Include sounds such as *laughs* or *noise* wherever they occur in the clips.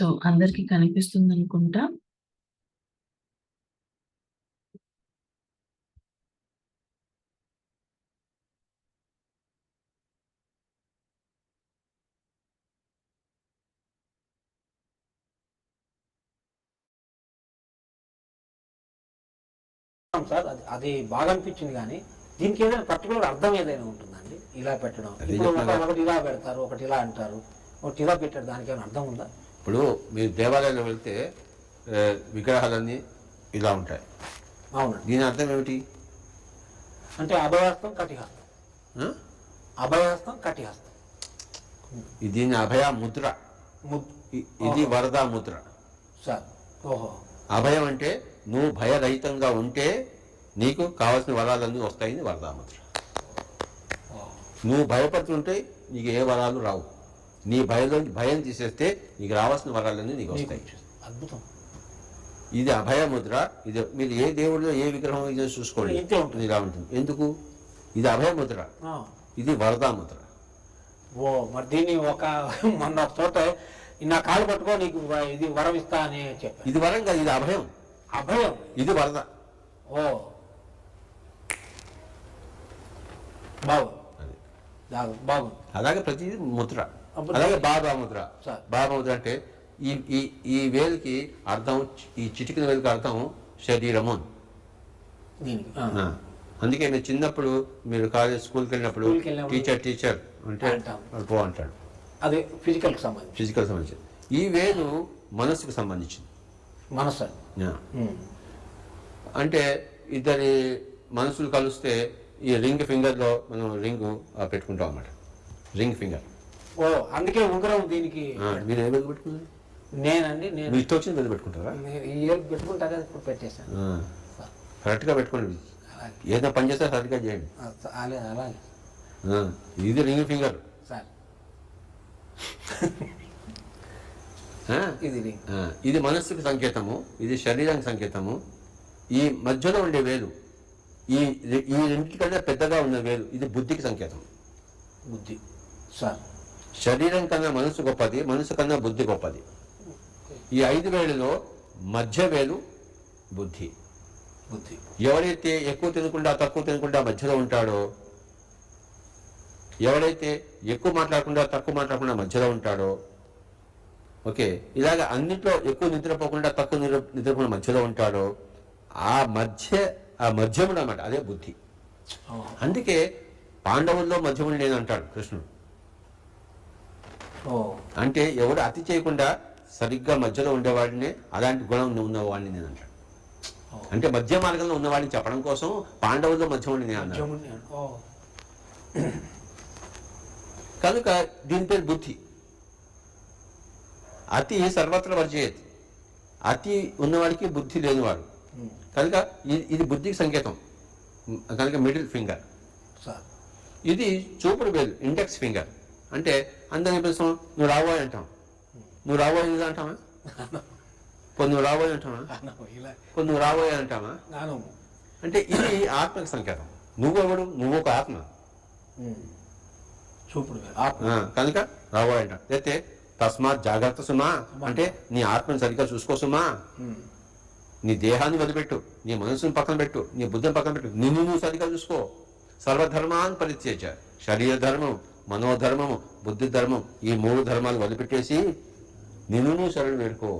So అందరికి కనిపిస్తుంది అనుకుంటా సార్ అది అది బాగా అనిపించింది కానీ దీనికి ఏదైనా పర్టికులర్ అర్థం ఏదైనా ఉంటుందండి? ఇలా పెట్టడం. ఇప్పుడు ఒకటి ఇలా పెడతారు ఒకటి ఇలా అంటారు ఒకటి ఇలా పెట్టారు దానికి ఏమైనా అర్థం ఉందా? ఇప్పుడు మీరు దేవాలయంలో వెళ్తే విగ్రహాలన్నీ ఇలా ఉంటాయి. అవునండి. దీని అర్థం ఏమిటి? అంటే అభయహస్తం కటిహస్తం? అభయహస్తం కటిహస్తం. ఇది దీని అభయ ముద్ర. ఇది వరదా ముద్ర. సార్ ఓహో. అభయం అంటే నువ్వు భయరహితంగా ఉంటే నీకు కావాల్సిన వరాలన్నీ వస్తాయని వరదా ముద్ర. నువ్వు భయపడుతుంటే నీకు ఏ వరాలు రావు. నీ భయంలో భయం తీసేస్తే నీకు రావాల్సిన వరాలన్నీ నీకు వస్తాయి. అద్భుతం. ఇది అభయ ముద్ర. ఇది మీరు ఏ దేవుడిలో ఏ విగ్రహం ఇదో చూసుకోండి. ఇంతే ఉంటుంది. ఇలా ఉంటుంది ఎందుకు? ఇది అభయ ముద్ర. ఆ. ఇది వరదా ముద్ర. ఓ మరి దీన్ని ఒక *laughs* మొన్న ఒక చోట నా కాలు పట్టుకో నీకు ఇది వరం ఇస్తా అని చెప్పారు. ఇది వరం కాదు ఇది అభయం. అభయం? ఇది వరద. ఓ. బాగు- బాగుంది. అలాగే ప్రతి ముద్ర. అలాగే బాబా ముద్ర సార్. బాబా ముద్ర అంటే ఈ ఈ ఈ వేలుకి అర్థం ఈ చిటికిన వేలుకి అర్థం శరీరము. అందుకే మీరు చిన్నప్పుడు మీరు కాలేజ్ స్కూల్కి వెళ్ళినప్పుడు టీచర్ టీచర్ అంటే పో అంటాడు. అదే ఫిజికల్కి సంబంధించి. ఫిజికల్ సంబంధించి ఈ వేలు మనసుకు సంబంధించింది. మనసు. అంటే ఇద్దరి మనసులు కలిస్తే ఈ రింగ్ ఫింగర్లో మనం రింగ్ పెట్టుకుంటాం అన్నమాట. Ring finger. ఓ అందుకే ఉంగరం దీనికి. మీరు ఏ వేలు పెట్టుకున్నారు? నేనండి నేను ఇష్టం వచ్చిన వేలు పెట్టుకుంటారా? నేను ఈ పెట్టుకుంటా కదా ఇప్పుడు పెట్టేశాను. కరెక్ట్గా పెట్టుకోండి. ఏదైనా పని చేస్తే సరిగ్గా చేయండి. అలాగే అలాగే. ఇది రింగ్ ఫింగర్. సార్. ఇది. ఇది మనస్సుకి సంకేతము ఇది శరీరానికి సంకేతము ఈ మధ్యలో ఉండే వేలు ఈ ఈ రెండింటికంటే పెద్దగా ఉన్న వేలు ఇది బుద్ధికి సంకేతం. బుద్ధి. సార్. శరీరం కన్నా మనసు గొప్పది మనసు కన్నా బుద్ధి గొప్పది. ఈ ఐదు వేలలో మధ్య వేలు బుద్ధి. బుద్ధి. ఎవరైతే ఎక్కువ తినకుండా తక్కువ తినకుండా మధ్యలో ఉంటాడో ఎవరైతే ఎక్కువ మాట్లాడకుండా తక్కువ మాట్లాడకుండా మధ్యలో ఉంటాడో ఓకే ఇలాగ అన్నిట్లో ఎక్కువ నిద్రపోకుండా తక్కువ నిద్ర నిద్రపోకుండా మధ్యలో ఉంటాడో ఆ మధ్య ఆ మధ్యముడు అన్నమాట అదే బుద్ధి. అందుకే పాండవుల్లో మధ్యముడు నేను అంటాడు కృష్ణుడు. అంటే ఎవడు అతి చేయకుండా సరిగ్గా మధ్యలో ఉండేవాడినే అలాంటి గుణం ఉన్నవాడిని నేను అంటాడు అంటే మధ్య మార్గంలో ఉన్నవాడిని చెప్పడం కోసం పాండవుల్లో మధ్యముడిని నేను కనుక దీని పేరు బుద్ధి. అతి సర్వత్ర వర్జయతి. అతి ఉన్నవాడికి బుద్ధి లేనివాడు. కనుక ఇది ఇది బుద్ధికి సంకేతం. కనుక మిడిల్ ఫింగర్. ఇది చూపుడు వేలు ఇండెక్స్ ఫింగర్. అంటే అందరిని పిలుస్తాం? నువ్వు రాబోయే అంటాం. నువ్వు రాబోయే ఇది అంటావా? కొన్ని నువ్వు రాబోయే అంటావా? కొన్ని నువ్వు రాబోయే అంటావా? అంటే ఇది ఆత్మకి సంకేతం. నువ్వు ఎవడు? నువ్వు ఒక ఆత్మ. చూపుడు కనుక రాబోయే అంట. అయితే తస్మాత్ జాగ్రత్త సుమా. అంటే నీ ఆత్మని సరిగ్గా చూసుకో సుమా. నీ దేహాన్ని వదిలిపెట్టు. నీ మనసుని పక్కన పెట్టు. నీ బుద్ధిని పక్కన పెట్టు. నిన్ను నువ్వు సరిగ్గా చూసుకో. సర్వధర్మాన్ని పరిత్యజ. శరీర ధర్మం మనోధర్మము బుద్ధి ధర్మం ఈ మూడు ధర్మాలు వదిలిపెట్టేసి నిన్ను నువ్వు శరణు వేడుకో.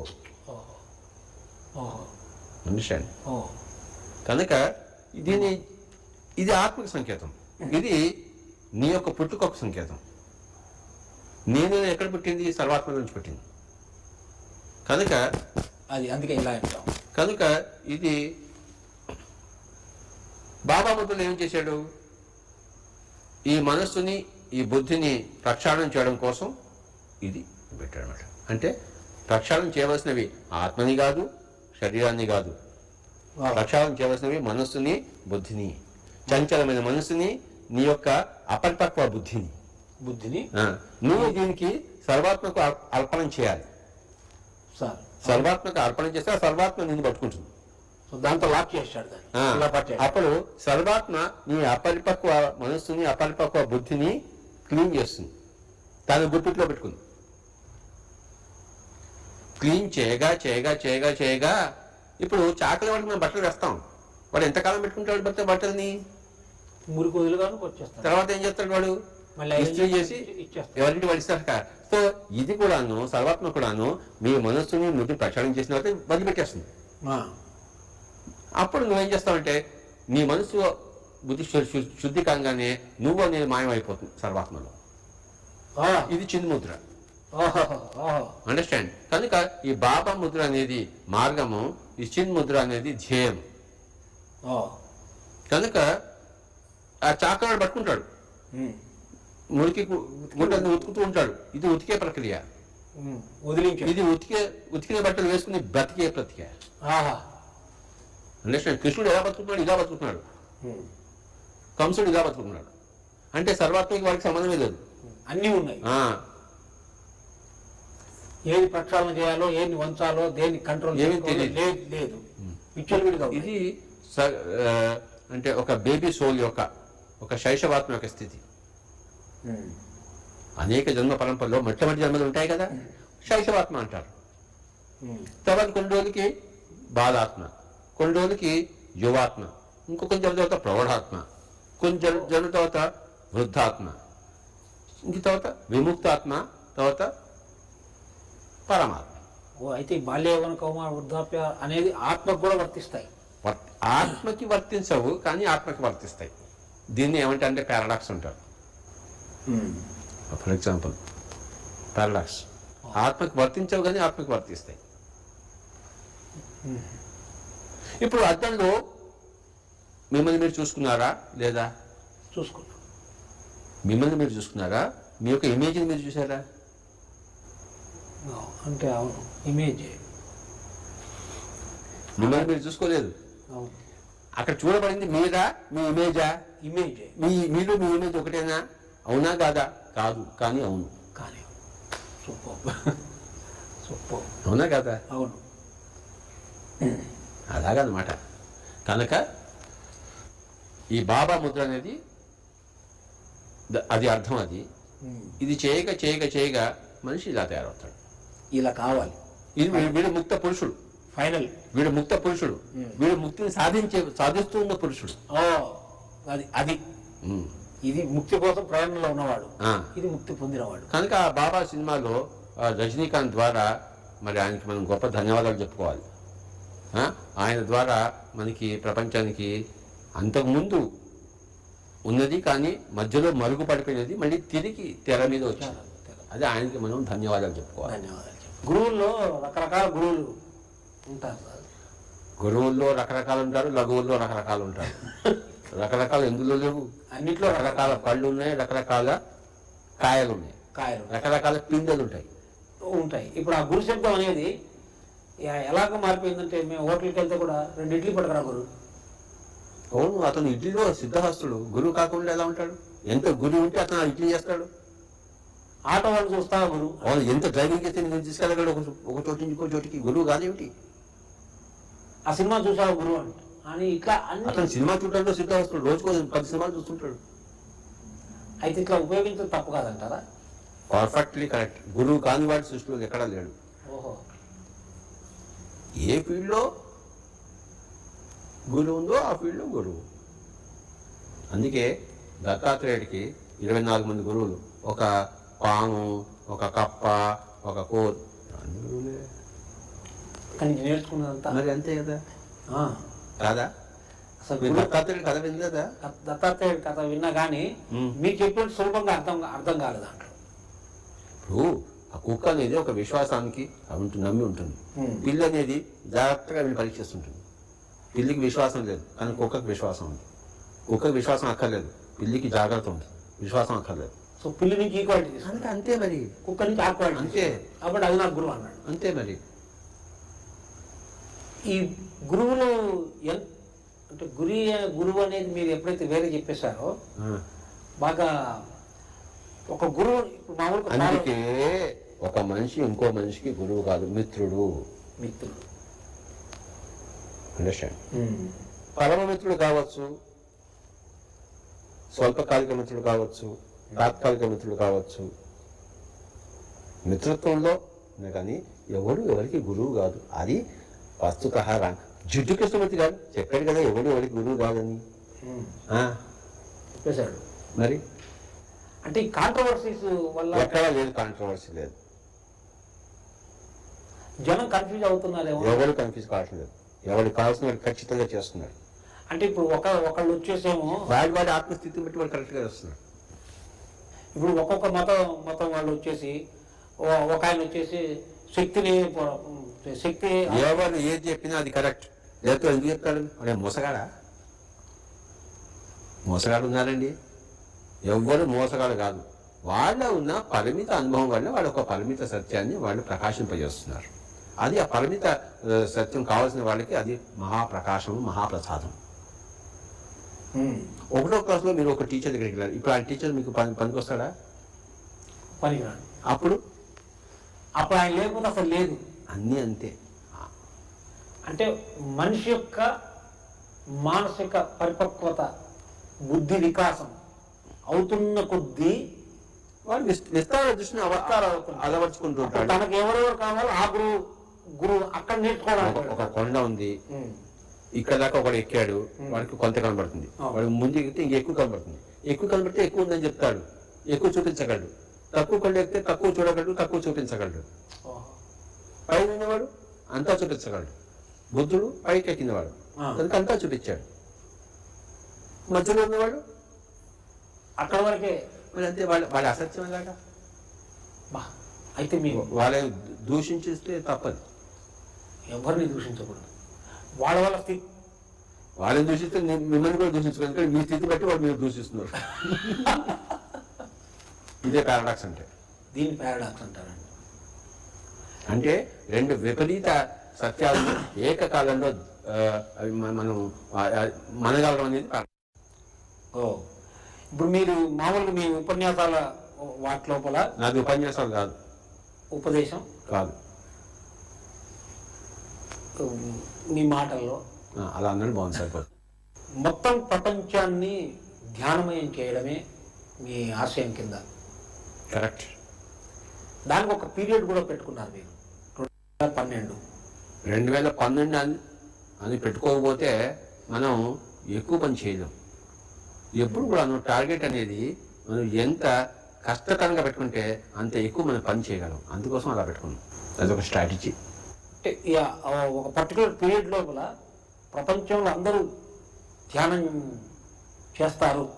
అండర్స్టాండ్ కనుక దీని ఇది ఆత్మక సంకేతం. ఇది నీ యొక్క పుట్టుకొక సంకేతం. నేను ఎక్కడ పుట్టింది? సర్వాత్మ నుంచి పుట్టింది. కనుక అది అందుకే ఇలా అంటాం. కనుక ఇది బాబా ముద్రలు ఏం చేశాడు? ఈ మనస్సుని ఈ బుద్ధిని ప్రక్షాళన చేయడం కోసం ఇది పెట్టాడు అనమాట అంటే ప్రక్షాళన చేయవలసినవి ఆత్మని కాదు శరీరాన్ని కాదు. ప్రక్షాళన చేయవలసినవి మనస్సుని బుద్ధిని. చంచలమైన మనస్సుని నీ యొక్క అపరిపక్వ బుద్ధిని. బుద్ధిని? నువ్వు దీనికి సర్వాత్మకు అర్- అర్పణం చేయాలి. సార్. సర్వాత్మకు అర్పణ చేస్తే సర్వాత్మ నిన్ను పట్టుకుంటుంది. దాంతో లాక్ పట్టాడు అప్పుడు సర్వాత్మ నీ అపరిపక్వ మనస్సుని అపరిపక్వ బుద్ధిని క్లీన్ చేస్తుంది. తన గుప్పిట్లో పెట్టుకుంది. క్లీన్ చేయగా చేయగా చేయగా చేయగా ఇప్పుడు చాకలి వాడికి మనం బట్టలు వేస్తాం. వాడు ఎంతకాలం పెట్టుకుంటాడు బట్ట బట్టల్ని? మురికి వదులుగాను తర్వాత ఏం చేస్తాడు వాడు? మళ్ళీ ఇస్త్రీ చేసి ఎవరింటి వాడు ఇస్తారు కదా సో ఇది కూడాను సర్వాత్మ కూడాను మీ మనస్సుని ముందు ప్రచారం చేసిన తర్వాత వదిలిపెట్టేస్తుంది. ఆ. అప్పుడు నువ్వేం చేస్తావంటే నీ మనసు బుద్ధి శుద్ధి కాగానే నువ్వు అనేది మాయమైపోతుంది సర్వాత్మలో. ఇది చిన్న ముద్ర. ఓహో ఓహో అండర్స్టాండ్ కనుక ఈ బాబా ముద్ర అనేది మార్గము ఈ చిన్ ముద్ర అనేది ధ్యేయం. కనుక ఆ చాకరాడు పట్టుకుంటాడు. మురికి గుడ్డని ఉతుకుతూ ఉంటాడు. ఇది ఉతికే ప్రక్రియ. ఇది ఉతికే ఉతికిన బట్టలు వేసుకుని బ్రతికే ప్రక్రియ. అండర్స్టాండ్ కృష్ణుడు ఎలా బతుకుతున్నాడు? ఇలా బతుకుతున్నాడు. ఉమ్. కంసుడు ఇలా బతుకుతున్నాడు అంటే సర్వాత్మకి వాడికి సంబంధమే లేదు అన్నీ ఉన్నాయి ఏది ప్రక్షాళన చేయాలో ఏది వంచాలో దేన్ని కంట్రోల్. లేదు. ఇది అంటే ఒక బేబీ సోల్ యొక్క ఒక శైశవాత్మ యొక్క స్థితి. అనేక జన్మ పరంపరలో మొట్టమొదటి జన్మలు ఉంటాయి కదా శైశవాత్మ అంటారు. తర్వాత కొన్ని రోజులకి బాలాత్మ కొన్ని రోజులకి యువాత్మ ఇంకో కొంచెం జన్మ తర్వాత ప్రౌఢాత్మ కొన్ని జన్మ జన్మ తర్వాత వృద్ధాత్మ. ఇంక తర్వాత విముక్తాత్మ తర్వాత పరమాత్మ. ఓ అయితే ఈ బాల్య యవ్వన కౌమార వృద్ధాప్య అనేది ఆత్మకు కూడా వర్తిస్తాయి. వర్- ఆత్మకి వర్తించవు కానీ ఆత్మకి వర్తిస్తాయి. దీన్ని ఏమంటే అంటే పారాడాక్స్ అంటారు. For example paradox. ఆత్మకి వర్తించవు కానీ ఆత్మకి వర్తిస్తాయి. ఇప్పుడు అద్దంలో మిమ్మల్ని మీరు చూసుకున్నారా? లేదా? చూసుకున్నాం మిమ్మల్ని మీరు చూసుకున్నారా? మీ యొక్క ఇమేజ్ని మీరు చూసారా అంటే అవును. ఇమేజ్. మిమ్మల్ని మీరు చూసుకోలేదు? అవును. అక్కడ చూడబడింది మీరా మీ ఇమేజా? ఇమేజ్. మీ మీరు మీ ఇమేజ్ ఒకటేనా? అవునా కాదా? కాదు. కానీ అవును. కానీ సూపర్. అవునా కాదా? అవును. అలాగనమాట కనుక ఈ బాబా ముద్ర అనేది అది అర్థం అది. ఇది చేయక చేయక చేయగా మనిషి ఇలా తయారవుతాడు. ఇలా కావాలి. ఇది వీడు ముక్త పురుషుడు. ఫైనల్ వీడు ముక్త పురుషుడు. వీడు ముక్తిని సాధించే సాధిస్తూ ఉన్న పురుషుడు. అది అది. ఇది ముక్తి కోసం ప్రయాణంలో ఉన్నవాడు. ఇది ముక్తి పొందినవాడు. కనుక ఆ బాబా సినిమాలో రజనీకాంత్ ద్వారా మరి ఆయనకి మనం గొప్ప ధన్యవాదాలు చెప్పుకోవాలి? ఆయన ద్వారా మనకి ప్రపంచానికి అంతకుముందు ఉన్నది కానీ మధ్యలో మరుగుపడిపోయినది మళ్ళీ తిరిగి తెర మీద వచ్చింది. అదే ఆయనకి మనం ధన్యవాదాలు చెప్పుకోవాలి. ధన్యవాదాలు గురువుల్లో రకరకాల గురువులు ఉంటారు. గురువుల్లో రకరకాలు ఉంటారు లఘువుల్లో రకరకాలు ఉంటారు. *laughs* రకరకాల ఎందులో లేవు? అన్నిట్లో రకరకాల పళ్ళు ఉన్నాయి రకరకాల కాయలు ఉన్నాయి. కాయలు. రకరకాల పిందెలు ఉంటాయి. ఉంటాయి. ఇప్పుడు ఆ గురు శబ్దం అనేది ఎలాగ మారిపోయిందంటే మేము హోటల్కి వెళ్తే కూడా రెండు ఇడ్లీ పట్టుకురా గురు. అవును అతను ఇడ్లీలో సిద్ధహస్తుడు. గురువు కాకుండా ఎలా ఉంటాడు? ఎంత గురువు ఉంటే అతను ఇడ్లీ చేస్తాడు. ఆటో వాళ్ళు చూస్తా గురు. అవును ఎంత డ్రైవింగ్ చేస్తే నేను తీసుకెళ్ళగలడు ఒక చోటు నుంచి ఇంకో చోటికి? గురువు కాదేమిటి? ఆ సినిమా చూసావు గురు అంటే? అని ఇట్లా అతను సినిమా చూడడంలో సిద్ధహస్తుడు. రోజుకో పది సినిమాలు చూస్తుంటాడు. అయితే ఇట్లా ఉపయోగించడం తప్పు కాదంటారా? Perfectly correct. గురువు కాని వాడి సృష్టిలో ఎక్కడా లేడు. ఓహో. ఏ ఫీల్డ్లో గురువు ఉందో ఆ ఫీల్డ్లో గురువు. అందుకే దత్తాత్రేయుడికి ఇరవై నాలుగు మంది గురువులు. ఒక పాము ఒక కప్ప ఒక నేర్చుకున్నదంతా. మరి అంతే కదా? కాదా? అసలు దత్తాత్రేయుడు కథ వినలేదా దత్తాత్రేయుడి కథ విన్నా కానీ. మీకు చెప్పినట్టు సులభంగా అర్థం అర్థం కాలేదు దాంట్లో. ఇప్పుడు ఆ కుక్క అనేది ఒక విశ్వాసానికి నమ్మి ఉంటుంది. పిల్లి అనేది జాగ్రత్తగా వీళ్ళు పరీక్షిస్తుంటుంది. పిల్లికి విశ్వాసం లేదు కానీ కుక్కకి విశ్వాసం ఉంది. కుక్కకి విశ్వాసం అక్కర్లేదు పిల్లికి జాగ్రత్త ఉంది. విశ్వాసం అక్కర్లేదు. సో పిల్లి నుంచి ఈక్వాలిటీ అంటే అంతే మరి. కుక్క నుంచి ఆక్వాలిటీ అంతే. కాబట్టి అది నాకు గురువు అన్నాడు. అంతే మరి. ఈ గురువులు అంటే గురి గురువు అనేది మీరు ఎప్పుడైతే వేరే చెప్పేశారో. బాగా ఒక గురువు ఇప్పుడు మామూలుగా అందుకే ఒక మనిషి ఇంకో మనిషికి గురువు కాదు మిత్రుడు. మిత్రుడు. అండర్స్టాండ్ పరమ మిత్రుడు కావచ్చు స్వల్పకాలిక మిత్రుడు కావచ్చు తాత్కాలిక మిత్రుడు కావచ్చు. మిత్రత్వంలో కానీ ఎవడు ఎవరికి గురువు కాదు. అది వస్తుత జిడ్డు కృష్ణమూర్తి కాదు చెప్పాడు కదా ఎవడు ఎవరికి గురువు కాదని. చెప్పేశాడు. మరి? అంటే ఈ కాంట్రవర్సీస్ వల్ల ఎక్కడా లేదు కాంట్రవర్సీ లేదు. జనం కన్ఫ్యూజ్ అవుతున్నారేమో. ఎవరు కన్ఫ్యూజ్ కావట్లేదు. ఎవరికి కావాల్సిన వాడు ఖచ్చితంగా చేస్తున్నాడు. అంటే ఇప్పుడు ఒక ఒకళ్ళు వచ్చేసేమో వాడి వాడి ఆత్మస్థితిని బట్టి వాడు కరెక్ట్గా చేస్తున్నాడు. ఇప్పుడు ఒక్కొక్క మతం మతం వాళ్ళు వచ్చేసి ఒక ఆయన వచ్చేసి శక్తిని శక్తి ఎవరు ఏది చెప్పినా అది కరెక్ట్. లేకపోతే ఎందుకు చెప్తాడు? అదే మోసగాడా? మోసగాడు ఉన్నారండి ఎవ్వరు మోసగాడు కాదు. వాళ్ళ ఉన్న పరిమిత అనుభవం వల్ల వాళ్ళు ఒక పరిమిత సత్యాన్ని వాళ్ళు ప్రకాశింపజేస్తున్నారు. అది ఆ పరిమిత సత్యం కావాల్సిన వాళ్ళకి అది మహాప్రకాశం మహాప్రసాదం ఒకటో క్లాస్లో మీరు ఒక టీచర్ దగ్గరికి వెళ్ళారు ఇప్పుడు ఆ టీచర్ మీకు పని పనికొస్తాడా? పనికిరాడు. అప్పుడు? అప్పుడు ఆయన లేకపోతే అసలు లేదు. అన్నీ అంతే. అంటే మనిషి యొక్క మానసిక పరిపక్వత బుద్ధి వికాసం అవుతున్న కొద్దీ వాడు విస్- విస్తార దృష్టిని అవ- అలవర్చుకుంటూ ఉంటాడు. తనకు ఎవరెవరు కావాలో ఆ గురువు గురువు అక్కడ నేర్చుకోవడానికి ఒక కొండ ఉంది. ఇక్కడ దాకా ఒకడు ఎక్కాడు. వాడికి కొంత కనబడుతుంది. ఆ. వాడు ముందు ఎక్కితే ఇంక ఎక్కువ కనబడుతుంది. ఎక్కువ కనబడితే ఎక్కువ ఉందని చెప్తాడు. ఎక్కువ చూపించగలడు. తక్కువ కొండ ఎక్కితే తక్కువ చూడగలడు తక్కువ చూపించగలడు. పైన ఉన్నవాడు అంతా చూపించగలడు. బుద్ధుడు పైకి ఎక్కినవాడు. కనుక అంతా చూపించాడు. మధ్యలో ఉన్నవాడు అక్కడ వరకే. మరి అంతే వాడు వాడి అసత్యం ఎలాగా బా అయితే మీకు వాళ్ళని దూషించిస్తే తప్పదు. ఎవరిని దూషించకూడదు. వాళ్ళ వాళ్ళ స్థితి. వాళ్ళని దూషిస్తే మిమ్మల్ని కూడా దూషించుకోవాలి కానీ మీ స్థితి బట్టి వాళ్ళు మీరు దూషిస్తున్నారు. *laughs* ఇదే పారాడాక్స్ అంటే. దీన్ని పారాడాక్స్ అంటారండి. అంటే రెండు విపరీత సత్యాలను ఏకకాలంలో అవి మనం మనగలడం అనేది. ఓ. ఇప్పుడు మీరు మామూలుగా మీ ఉపన్యాసాల వాటి లోపల నాది ఉపన్యాసాలు కాదు. ఉపదేశం? కాదు. మీ మాటల్లో. అలా అన్నది బాగుంది సరిపోతుంది మొత్తం ప్రపంచాన్ని ధ్యానమయం చేయడమే మీ ఆశయం కింద. కరెక్ట్. దానికి ఒక పీరియడ్ కూడా పెట్టుకున్నారు మీరు. రెండు వేల పన్నెండు. రెండు వేల పన్నెండు అని అని పెట్టుకోకపోతే మనం ఎక్కువ పని చేయలేం. ఎప్పుడు కూడా మనం టార్గెట్ అనేది మనం ఎంత కష్టకరంగా పెట్టుకుంటే అంత ఎక్కువ మనం పని చేయగలం. అందుకోసం అలా పెట్టుకున్నాం. అదొక స్ట్రాటజీ. అంటే ఒక పర్టికులర్ పీరియడ్ లోపల ప్రపంచంలో అందరూ ధ్యానం చేస్తారు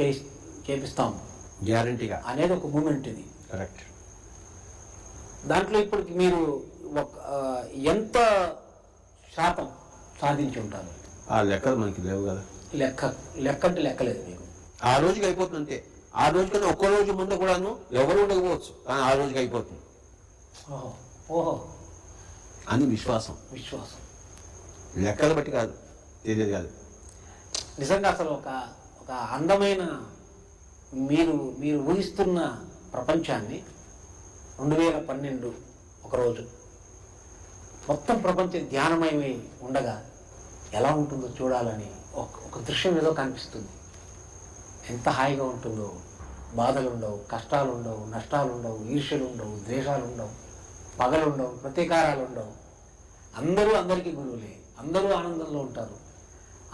చేపిస్తాం. గ్యారంటీగా. అనేది ఒక మూమెంట్ ఇది. కరెక్ట్. దాంట్లో ఇప్పటికి మీరు ఒక ఎంత శాతం సాధించి ఉంటారు? ఆ లెక్కలు మనకి లేవు కదా. లెక్క లెక్క అంటే లెక్కలేదు మీకు. ఆ రోజుకి అయిపోతుంది అంతే. ఆ రోజు కన్నా ఒక్క రోజు ముందు కూడాను ఎవరు ఉండకపోవచ్చు. కానీ ఆ రోజుకి అయిపోతుంది. ఓహో ఓహో. అని విశ్వాసం. విశ్వాసం. లెక్కలు బట్టి కాదు తెలియదు కాదు. నిజంగా అసలు ఒక ఒక అందమైన మీరు మీరు ఊహిస్తున్న ప్రపంచాన్ని రెండు వేల పన్నెండు ఒకరోజు మొత్తం ప్రపంచం ధ్యానమయమై ఉండగా ఎలా ఉంటుందో చూడాలని ఒక ఒక దృశ్యం ఏదో కనిపిస్తుంది. ఎంత హాయిగా ఉంటుందో బాధలు ఉండవు కష్టాలు ఉండవు నష్టాలు ఉండవు ఈర్ష్యలు ఉండవు ద్వేషాలు ఉండవు పగలు ఉండవు ప్రతీకారాలు ఉండవు అందరూ అందరికీ గురువులే. అందరూ ఆనందంలో ఉంటారు.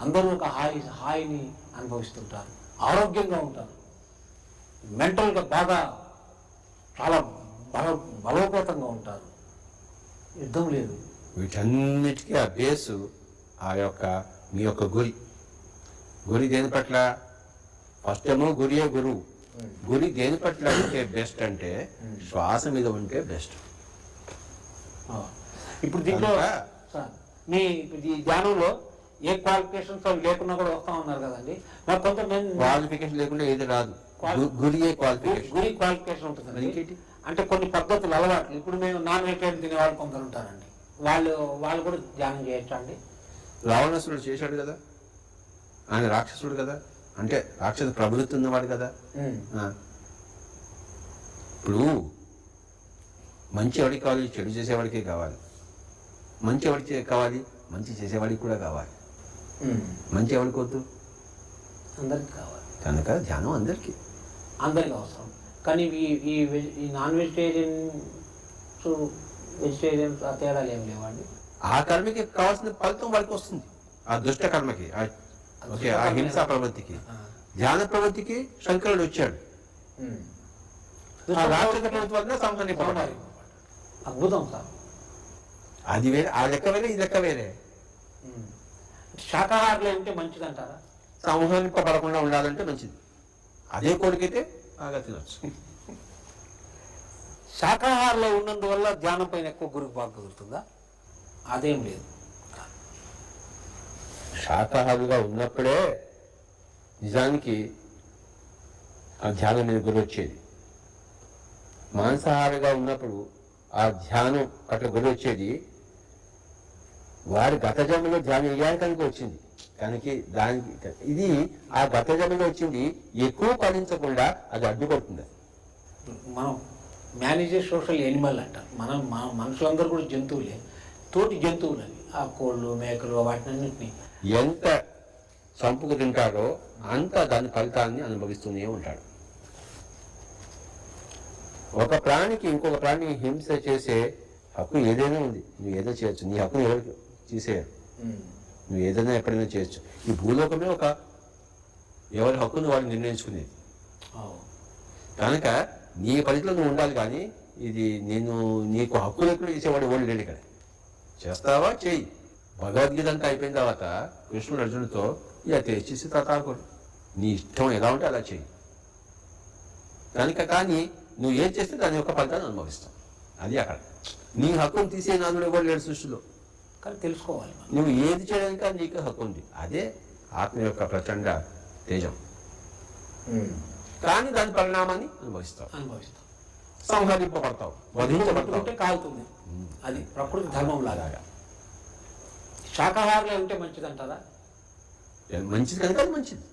అందరూ ఒక హాయి హాయిని అనుభవిస్తుంటారు. ఆరోగ్యంగా ఉంటారు. మెంటల్గా బాగా చాలా బల బలోపేతంగా ఉంటారు. యుద్ధం లేదు. వీటన్నిటికీ ఆ బేసు ఆ యొక్క మీ యొక్క గురి. గురి దేని పట్ల? ఫస్ట్ ఏమో గురియే గురువు. గురి దేని పట్ల ఉంటే బెస్ట్ అంటే శ్వాస మీద ఉంటే బెస్ట్. ఇప్పుడు దీంట్లో మీ ధ్యానంలో ఏ క్వాలిఫికేషన్స్ అవి లేకున్నా కూడా వస్తా ఉన్నారు కదండి. మరి కొంతమంది క్వాలిఫికేషన్ లేకుండా ఏది రాదు. Qual- గు- గురియే గు- క్వాలిఫికేషన్ గురి క్వాలిఫికేషన్ ఇంకేంటి? అంటే కొన్ని పద్ధతులు అలవాట్లు. ఇప్పుడు మేము నాన్ వెజిటేరియన్ తినే వాళ్ళు కొందరు ఉంటారండి. వాళ్ళు వాళ్ళు కూడా ధ్యానం చేయొచ్చా అండి? రావణాసురుడు చేశాడు కదా. ఆయన రాక్షసుడు కదా. అంటే రాక్షస ప్రబలుతున్నవాడు ఉన్నవాడు కదా. ఇప్పుడు మంచి ఎవరికి కావాలి? చెడు చేసేవాడికే కావాలి. మంచి ఎవరికి కావాలి? మంచి చేసేవాడికి కూడా కావాలి. మంచి ఎవరికి వద్దు? అందరికి కావాలి. కనుక ధ్యానం అందరికీ. అందరికి అవసరం. కానీ ఈ ఈ ఈ నాన్ వెజిటేరియన్ వెజిటేరియన్స్ ఆ తేడాలు ఏం లేవండి. ఆ కర్మకి కావాల్సిన ఫలితం వాడికి వస్తుంది. ఆ దుష్ట కర్మకి ఆ- ఓకే ఆ హింసా ప్రవృత్తికి. ధ్యాన ప్రవృత్తికి శంకరుడు వచ్చాడు. రాక్షస అద్భుతం సార్. అది వేరే ఆ లెక్క వేరే ఈ లెక్క వేరే. శాకాహారులు ఉంటే మంచిదంటారా? సంహరింపబడకుండా ఉండాలంటే మంచిది. అదే కోరికైతే బాగా తినొచ్చు. శాకాహారంలో ఉన్నందువల్ల ధ్యానం పైన ఎక్కువ గురికి బాగా కుదురుతుందా అదేం లేదు. శాకాహారుగా ఉన్నప్పుడే నిజానికి ఆ ధ్యానం మీద గురి వచ్చేది. మాంసాహారిగా ఉన్నప్పుడు ఆ ధ్యానం పట్ల గురి వచ్చేది వారి గత జన్మలో ధ్యానం వేయాలి కనుక వచ్చింది. కనుక దానికి ఇది ఆ గత జన్మలో వచ్చింది ఎక్కువ ఫలించకుండా అది అడ్డుపడుతుంది. మనం మేనేజే సోషల్ ఎనిమల్ అంటారు మనం మన మనుషులందరూ కూడా జంతువులే. తోటి జంతువులు అవి. ఆ కోళ్ళు మేకలు వాటినన్నింటినీ. ఎంత చంపుకు తింటారో అంత దాని ఫలితాన్ని అనుభవిస్తూనే ఉంటాడు. ఒక ప్రాణికి ఇంకొక ప్రాణి హింస చేసే హక్కు ఏదైనా ఉంది. నువ్వు ఏదో చేయొచ్చు. నీ హక్కును ఎవరు తీసేయరు నువ్వు ఏదైనా ఎప్పుడైనా చేయొచ్చు. ఈ భూలోకమే ఒక ఎవరి హక్కును వాడు నిర్ణయించుకునేది. కనుక నీ పరిధిలో నువ్వు ఉండాలి కానీ ఇది నేను నీకు హక్కు లేకుండా చేసేవాడు ఎవడు లేడు ఇక్కడ. చేస్తావా? చెయ్యి. భగవద్గీత అంతా అయిపోయిన తర్వాత కృష్ణుడు అర్జునుడితో ఇక తెచ్చేసి తాతాకుడు నీ ఇష్టం ఎలా ఉంటే అలా చెయ్యి. కనుక కానీ నువ్వు ఏం చేస్తే దాని యొక్క ఫలితాన్ని అనుభవిస్తావు. అది అక్కడ. నీ హక్కును తీసే నాదుడు ఎవడు లేడు సృష్టిలో. కానీ తెలుసుకోవాలి నువ్వు ఏది చేయడానికి నీకు హక్కు ఉంది. అదే ఆత్మ యొక్క ప్రచండ తేజం. కానీ దాని పరిణామాన్ని అనుభవిస్తావు. అనుభవిస్తాం. సంహరింపబడతావు. వధించబడతావు. ఉంటే కాలుతుంది. అది ప్రకృతి ధర్మం లాగా శాకాహారులు ఉంటే మంచిదంటారా? మంచిది కనుక అది మంచిది.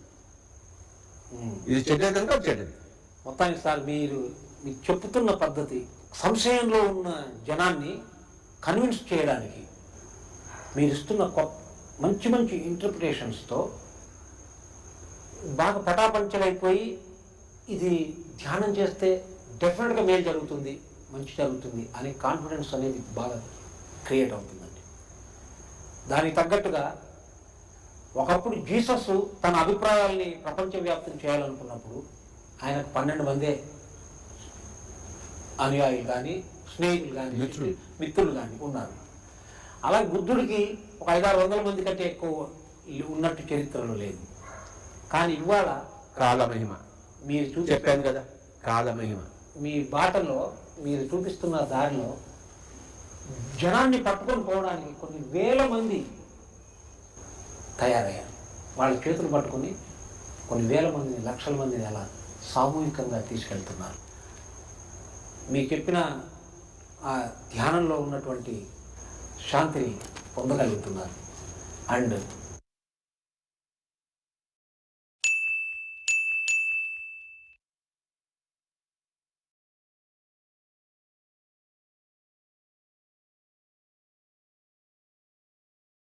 ఇది చెడ్డది కనుక అది చెడ్డది. మొత్తానికి సార్ మీరు మీరు చెప్తున్న పద్ధతి సంశయంలో ఉన్న జనాన్ని కన్విన్స్ చేయడానికి మీరు ఇస్తున్న మంచి మంచి ఇంటర్ప్రిటేషన్స్తో బాగా పటాపంచలైపోయి ఇది ధ్యానం చేస్తే డెఫినెట్గా మేలు జరుగుతుంది మంచి జరుగుతుంది అనే కాన్ఫిడెన్స్ అనేది బాగా క్రియేట్ అవుతుందండి దానికి తగ్గట్టుగా ఒకప్పుడు జీసస్ తన అభిప్రాయాల్ని ప్రపంచవ్యాప్తం చేయాలనుకున్నప్పుడు ఆయనకు పన్నెండు మందే అనుయాయులు కానీ స్నేహితులు కానీ మిత్రులు. మిత్రులు కానీ ఉన్నారు అలాగే బుద్ధుడికి ఒక ఐదారు వందల మంది కంటే ఎక్కువ ఉన్నట్టు చరిత్రలో లేదు. కానీ ఇవాళ కాలమహిమ. మీరు చూసి చెప్పాను కదా. కాలమహిమ. మీ బాటలో మీరు చూపిస్తున్న దారిలో జనాన్ని పట్టుకొని పోవడానికి కొన్ని వేల మంది తయారయ్యారు. వాళ్ళ చేతులు పట్టుకొని కొన్ని వేల మందిని లక్షల మందిని అలా సామూహికంగా తీసుకెళ్తున్నారు. మీకు చెప్పిన ఆ ధ్యానంలో ఉన్నటువంటి శాంతిని పొందగలుగుతున్నారు. అండ్